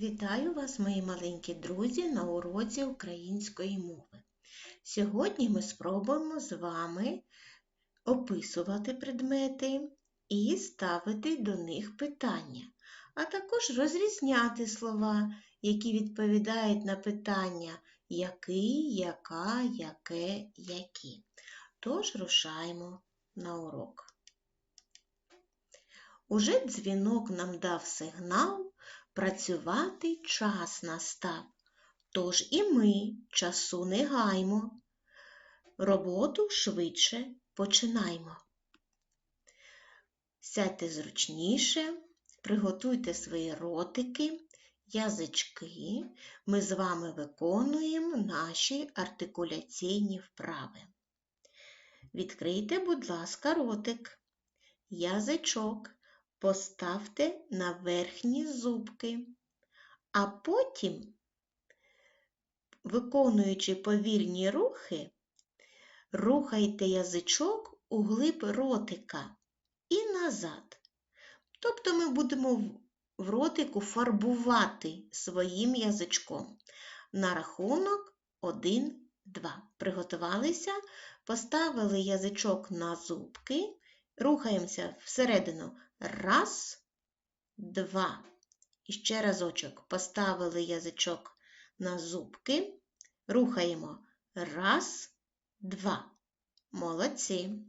Вітаю вас, мої маленькі друзі, на уроці української мови. Сьогодні ми спробуємо з вами описувати предмети і ставити до них питання, а також розрізняти слова, які відповідають на питання який, яка, яке, які. Тож рушаємо на урок. Уже дзвінок нам дав сигнал, працювати час настав. Тож і ми часу не гаймо, роботу швидше починаймо. Сядьте зручніше, приготуйте свої ротики, язички. Ми з вами виконуємо наші артикуляційні вправи. Відкрийте, будь ласка, ротик, язичок поставте на верхні зубки, а потім, виконуючи повільні рухи, рухайте язичок у глиб ротика і назад. Тобто ми будемо в ротику фарбувати своїм язичком. На рахунок 1, 2. Приготувалися, поставили язичок на зубки, рухаємося всередину. Раз, два. І ще разочок поставили язичок на зубки, рухаємо. Раз, два. Молодці.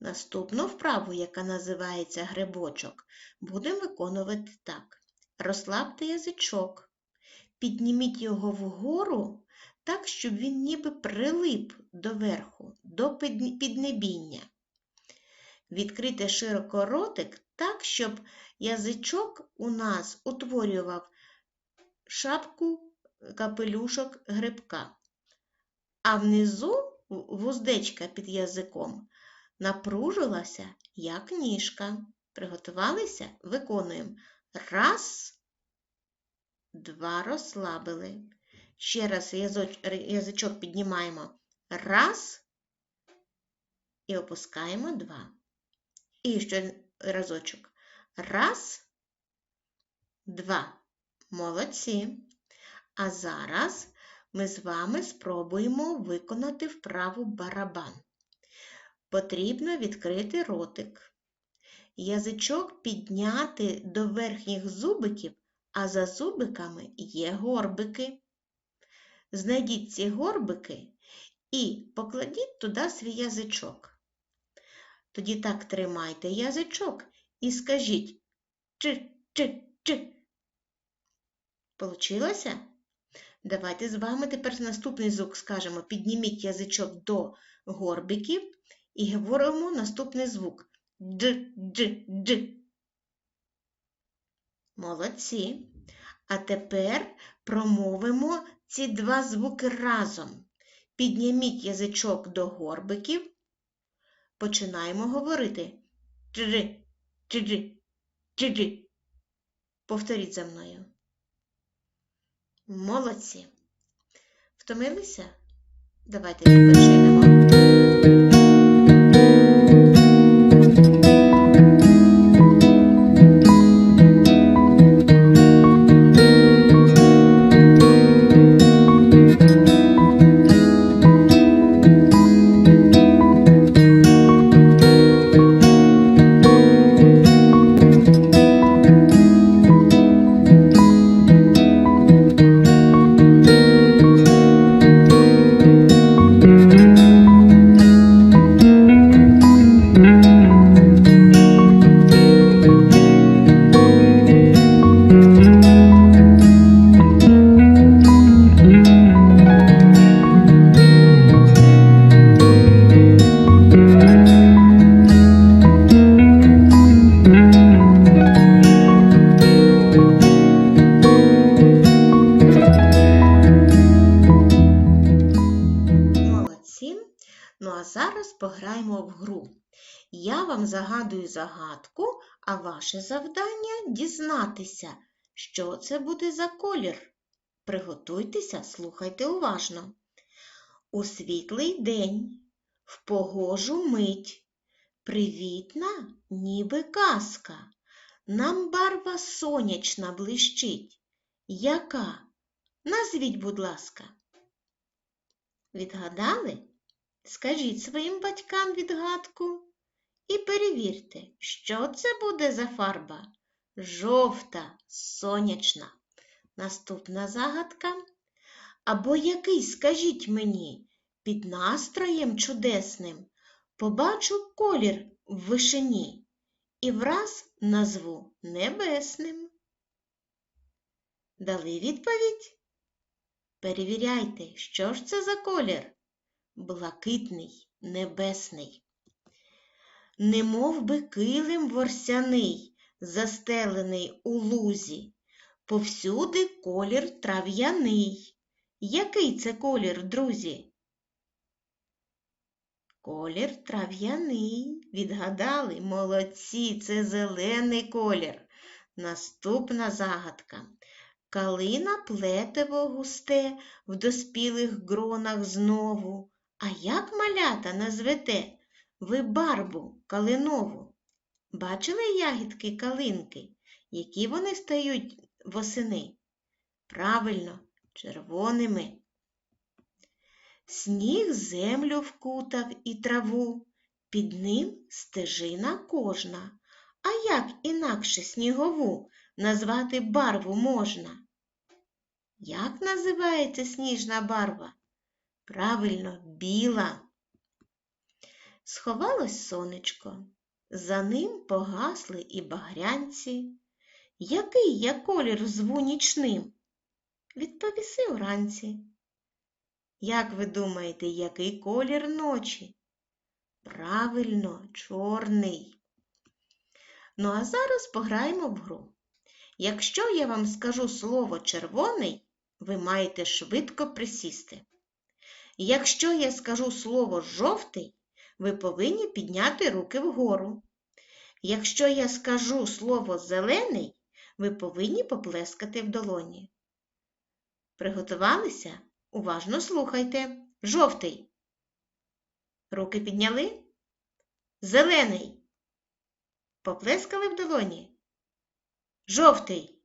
Наступну вправу, яка називається грибочок, будемо виконувати так. Розслабте язичок, підніміть його вгору так, щоб він ніби прилип до верху, до піднебіння. Відкрити широко ротик так, щоб язичок у нас утворював шапку капелюшок грибка, а внизу вуздечка під язиком напружилася, як ніжка. Приготувалися? Виконуємо. Раз, два, розслабили. Ще раз язичок піднімаємо. Раз і опускаємо два. І ще разочок. Раз, два. Молодці. А зараз ми з вами спробуємо виконати вправу барабан. Потрібно відкрити ротик. Язичок підняти до верхніх зубиків, а за зубиками є горбики. Знайдіть ці горбики і покладіть туди свій язичок. Тоді так тримайте язичок і скажіть чи, чи, чи. Получилося? Давайте з вами тепер наступний звук скажемо. Підніміть язичок до горбиків і говоримо наступний звук. Дж, дж, дж. Молодці. А тепер промовимо ці два звуки разом. Підніміть язичок до горбиків починаємо говорити. Джи, джи, джи. Повторіть за мною. Молодці. Втомилися? Давайте відпочинемо. Я вам загадую загадку, а ваше завдання дізнатися, що це буде за колір. Приготуйтеся, слухайте уважно. У світлий день, в погожу мить, привітна, ніби казка, нам барва сонячна блищить, Яка? Назвіть, будь ласка. Відгадали? Скажіть своїм батькам відгадку і перевірте, що це буде за фарба. Жовта, сонячна. Наступна загадка. Або який, скажіть мені, під настроєм чудесним побачу колір в вишині і враз назву небесним. Дали відповідь? Перевіряйте, що ж це за колір? Блакитний, небесний. Немов би килим ворсяний, застелений у лузі, повсюди колір трав'яний. Який це колір, друзі? Колір трав'яний. Відгадали? Молодці, це зелений колір. Наступна загадка. Калина плетиво густе в доспілих гронах знову. А як малята назвете ви барбу калинову? Бачили ягідки калинки, які вони стають восени? Правильно, червоними. Сніг землю вкутав і траву, під ним стежина кожна. А як інакше снігову назвати барву можна? Як називається сніжна барва? Правильно, біла. Сховалось сонечко, за ним погасли і багрянці. Який я колір зву нічним? Відповіси уранці. Як ви думаєте, який колір ночі? Правильно, чорний. Ну, а зараз пограємо в гру. Якщо я вам скажу слово червоний, ви маєте швидко присісти. Якщо я скажу слово жовтий, ви повинні підняти руки вгору. Якщо я скажу слово зелений, ви повинні поплескати в долоні. Приготувалися? Уважно слухайте. Жовтий. Руки підняли? Зелений. Поплескали в долоні. Жовтий.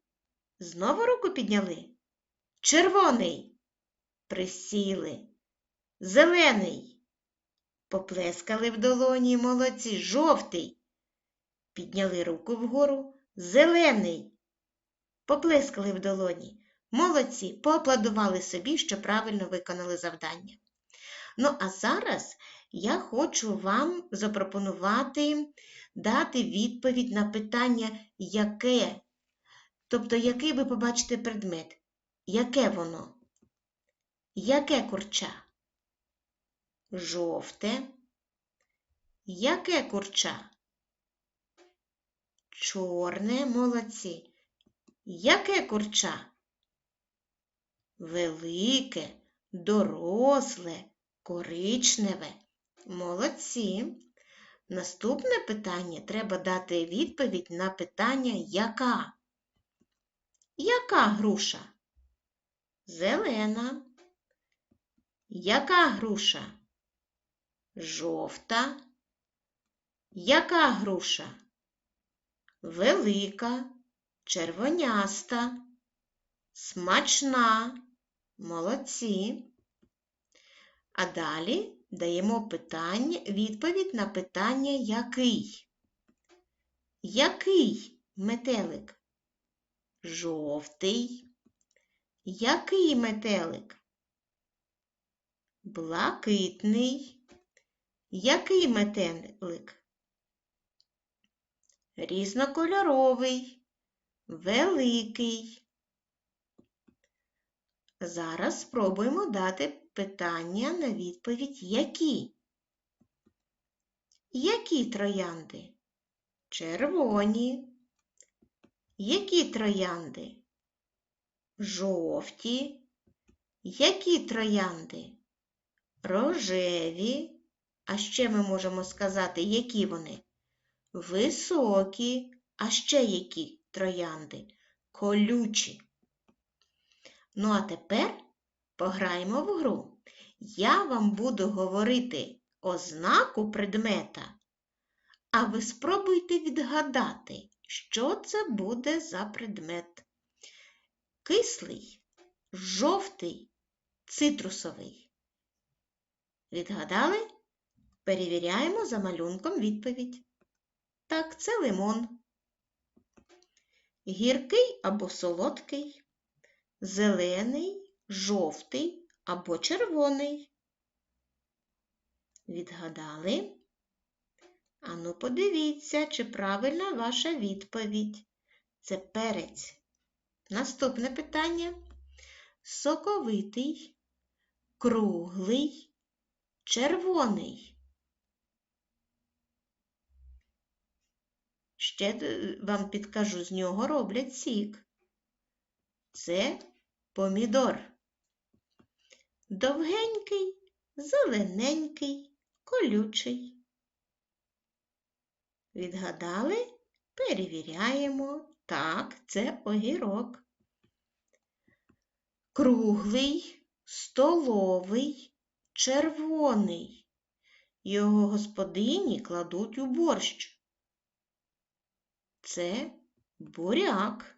Знову руку підняли. Червоний. Присіли. Зелений. Поплескали в долоні молодці. Жовтий. Підняли руку вгору. Зелений. Поплескали в долоні. Молодці, поаплодували собі, що правильно виконали завдання. Ну, а зараз я хочу вам запропонувати дати відповідь на питання, яке, тобто, який ви побачите предмет, яке воно? Яке курча? Жовте. Яке курча? Чорне молодці. Яке курча? велике, доросле, коричневе. Молодці. Наступне питання треба дати відповідь на питання яка? Яка груша? Зелена. Яка груша? Жовта. Яка груша? Велика, червоняста, смачна, Молодці. А далі даємо питання, відповідь на питання який? Який метелик? Жовтий. Який метелик? Блакитний. Який метелик? Різнокольоровий, великий. Зараз спробуємо дати питання на відповідь які. Які троянди? Червоні. Які троянди? Жовті. Які троянди? Рожеві. А ще ми можемо сказати, які вони? Високі. А ще які троянди? Колючі. Ну, а тепер пограємо в гру. Я вам буду говорити ознаку предмета, а ви спробуйте відгадати, що це буде за предмет. кислий, жовтий, цитрусовий. Відгадали? Перевіряємо за малюнком відповідь. Так, це лимон. Гіркий або солодкий, зелений, жовтий або червоний. Відгадали? Ану, подивіться, чи правильна ваша відповідь. Це перець. Наступне питання. Соковитий, круглий, червоний. Ще е, вам підкажу, з нього роблять сік. Це помідор. Довгенький, зелененький, колючий. Відгадали? Перевіряємо. Так, це огірок. Круглий, столовий, червоний. Його господині кладуть у борщ. Це буряк.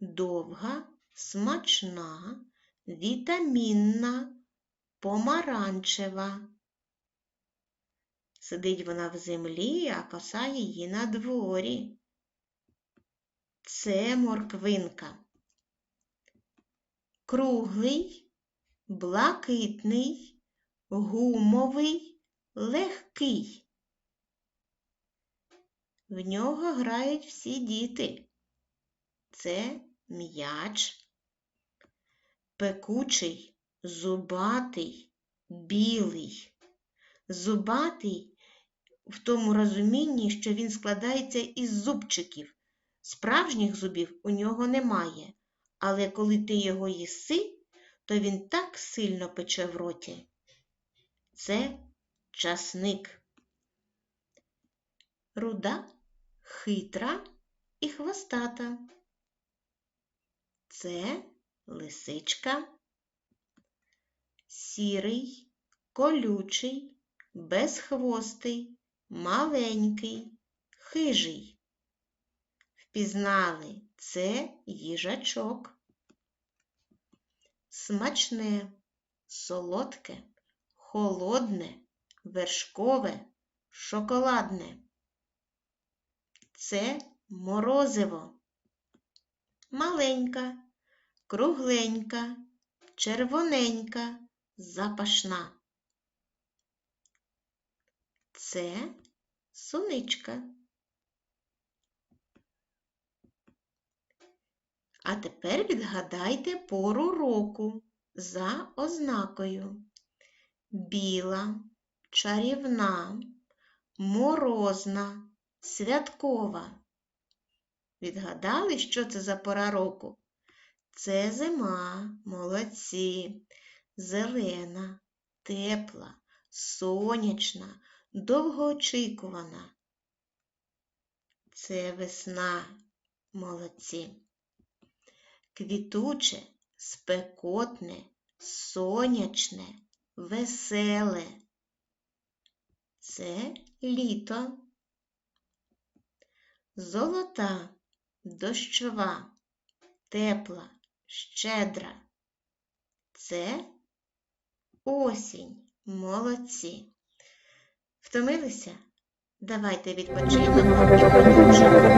Довга, смачна, вітамінна, помаранчева. Сидить вона в землі, а коса її на дворі. Це морквинка. Круглий, блакитний, гумовий, легкий. В нього грають всі діти. Це м'яч, пекучий, зубатий, білий. Зубатий в тому розумінні, що він складається із зубчиків. Справжніх зубів у нього немає, але коли ти його їси, то він так сильно пече в роті. Це часник. Руда, хитра і хвостата. Це лисичка, сірий, колючий, безхвостий, маленький, хижий. Впізнали це їжачок. Смачне, солодке, холодне, вершкове, шоколадне. Це морозиво. Маленька, кругленька, червоненька, запашна. Це суничка. А тепер відгадайте пору року за ознакою. Біла, чарівна, морозна, святкова. Відгадали, що це за пора року? Це зима, молодці, зелена, тепла, сонячна, довгоочікувана. Це весна, молодці. Квітуче, спекотне, сонячне, веселе. Це літо. Золота, дощова, тепла, щедра. Це осінь, молодці. Втомилися? Давайте відпочинемо і продовжимо.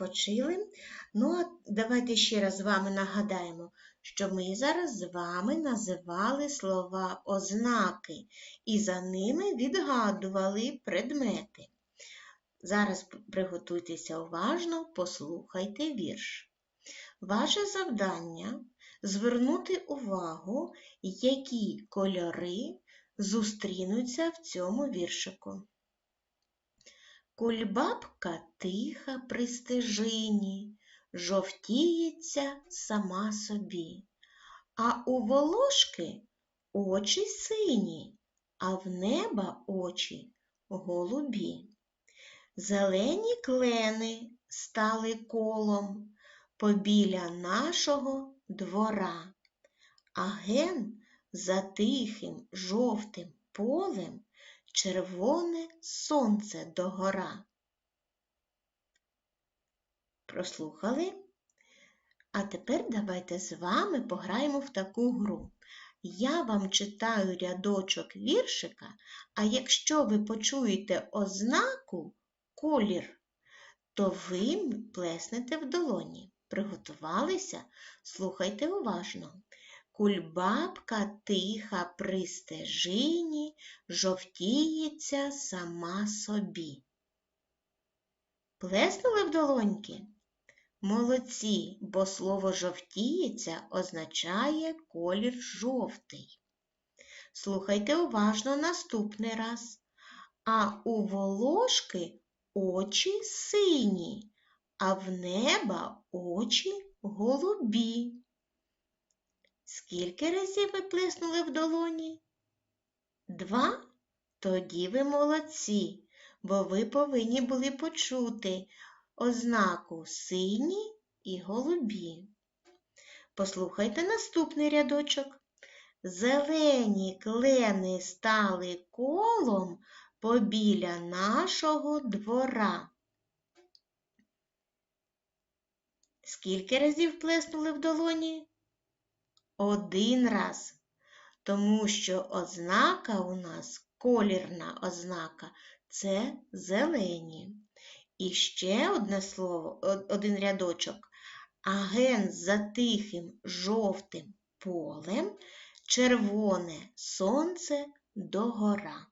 Відпочили. Ну, а давайте ще раз з вами нагадаємо, що ми зараз з вами називали слова ознаки і за ними відгадували предмети. Зараз приготуйтеся уважно, послухайте вірш. Ваше завдання звернути увагу, які кольори зустрінуться в цьому віршику. Кульбабка тиха при стежині, жовтіється сама собі, а у волошки очі сині, а в неба очі голубі. Зелені клени стали колом побіля нашого двора, а ген за тихим жовтим полем червоне сонце догора. Прослухали? А тепер давайте з вами пограємо в таку гру. Я вам читаю рядочок віршика, а якщо ви почуєте ознаку колір, то ви плеснете в долоні. Приготувалися? Слухайте уважно. Кульбабка тиха при стежині, жовтіється сама собі. Плеснули в долоньки? Молодці, бо слово жовтіється означає колір жовтий. Слухайте уважно наступний раз. А у волошки очі сині, а в неба очі голубі. Скільки разів ви плеснули в долоні? Два? Тоді ви молодці, бо ви повинні були почути ознаку сині і голубі. Послухайте наступний рядочок. Зелені клени стали колом побіля нашого двора. Скільки разів плеснули в долоні? Один раз. Тому що ознака у нас, колірна ознака, це зелені. І ще одне слово, один рядочок. Аген за тихим жовтим полем, червоне сонце догора.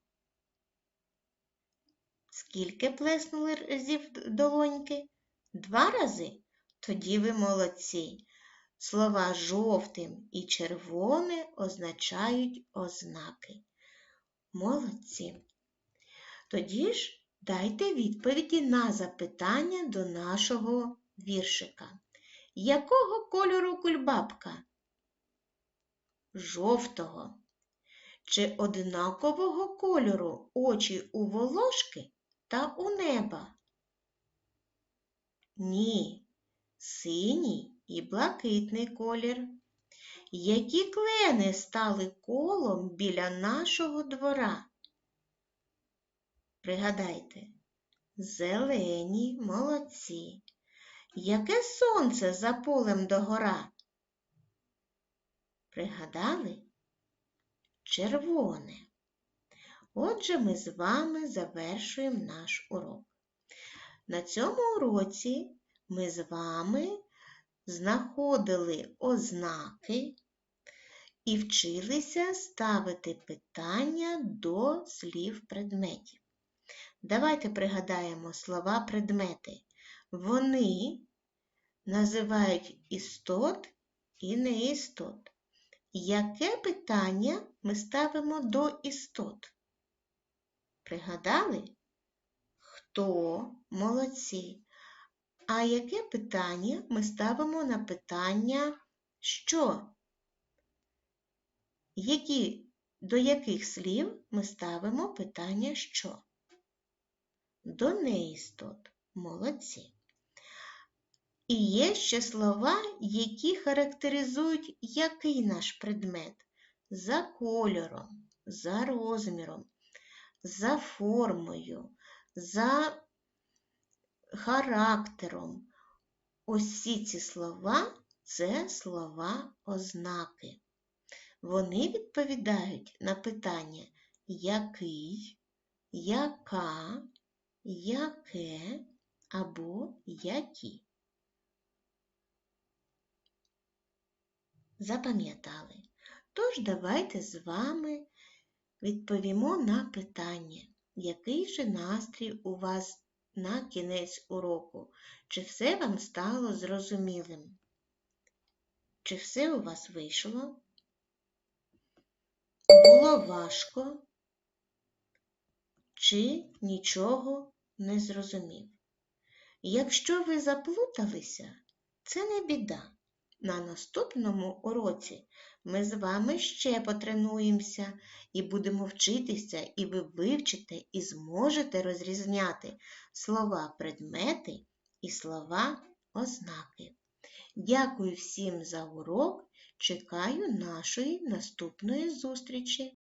Скільки плеснули разів долоньки? Два рази? Тоді ви молодці. Слова жовтим і червоне означають ознаки. Молодці. Тоді ж дайте відповіді на запитання до нашого віршика. Якого кольору кульбабка? Жовтого. Чи однакового кольору очі у волошки та у неба? Ні, синій і блакитний колір. Які клени стали колом біля нашого двора? Пригадайте, зелені молодці. Яке сонце за полем догора? Пригадали? Червоне. Отже, ми з вами завершуємо наш урок. На цьому уроці ми з вами знаходили ознаки і вчилися ставити питання до слів предметів. Давайте пригадаємо слова предмети. Вони називають істот і неістот. Яке питання ми ставимо до істот? Пригадали? Хто молодці? А яке питання ми ставимо на питання що? Які, До яких слів ми ставимо питання що? До неістот. Молодці. І є ще слова, які характеризують який наш предмет за кольором, за розміром, за формою, за характером. Усі ці слова це слова ознаки. Вони відповідають на питання який, яка, яке, або які. Запам'ятали. Тож давайте з вами відповімо на питання, який же настрій у вас на кінець уроку? Чи все вам стало зрозумілим? Чи все у вас вийшло? Було важко? Чи нічого не зрозумів? Якщо ви заплуталися, це не біда. На наступному уроці ми з вами ще потренуємося і будемо вчитися, і ви вивчите і зможете розрізняти слова предмети і слова ознаки. Дякую всім за урок. Чекаю нашої наступної зустрічі.